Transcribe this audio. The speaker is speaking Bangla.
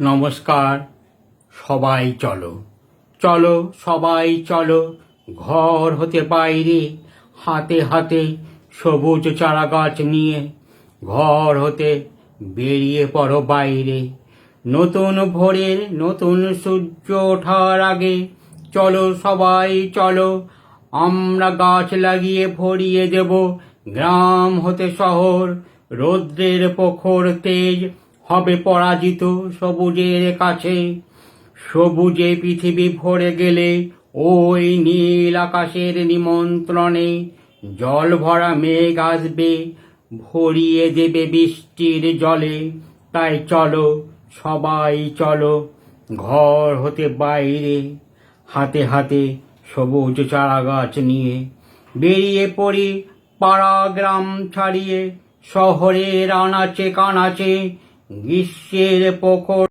নমস্কার, সবাই চলো। চলো, সবাই চলো। ঘর হতে বাইরে, হাতে হাতে সবুজ চারা গাছ নিয়ে। ঘর হতে বেরিয়ে পড়ো বাইরে। নতুন ভোরের নতুন সূর্য ওঠার আগে চলো, সবাই চলো। আমরা গাছ লাগিয়ে ভরিয়ে দেব। গ্রাম হতে শহর, রৌদ্রের প্রখর তেজ হবে পরাজিত সবুজের কাছে। সবুজে পৃথিবী ভরে গেলে ওই নীল আকাশের নিমন্ত্রণে জল ভরা মেঘ আসবে, ভরিয়ে দেবে বৃষ্টির জলে। তাই চলো, সবাই চলো, ঘর হতে বাইরে, হাতে হাতে সবুজ চারা গাছ নিয়ে। বেরিয়ে পড়ি পাড়া গ্রাম ছাড়িয়ে, শহরের আনাচে কানাচে গ্রীষ্মের প্রখর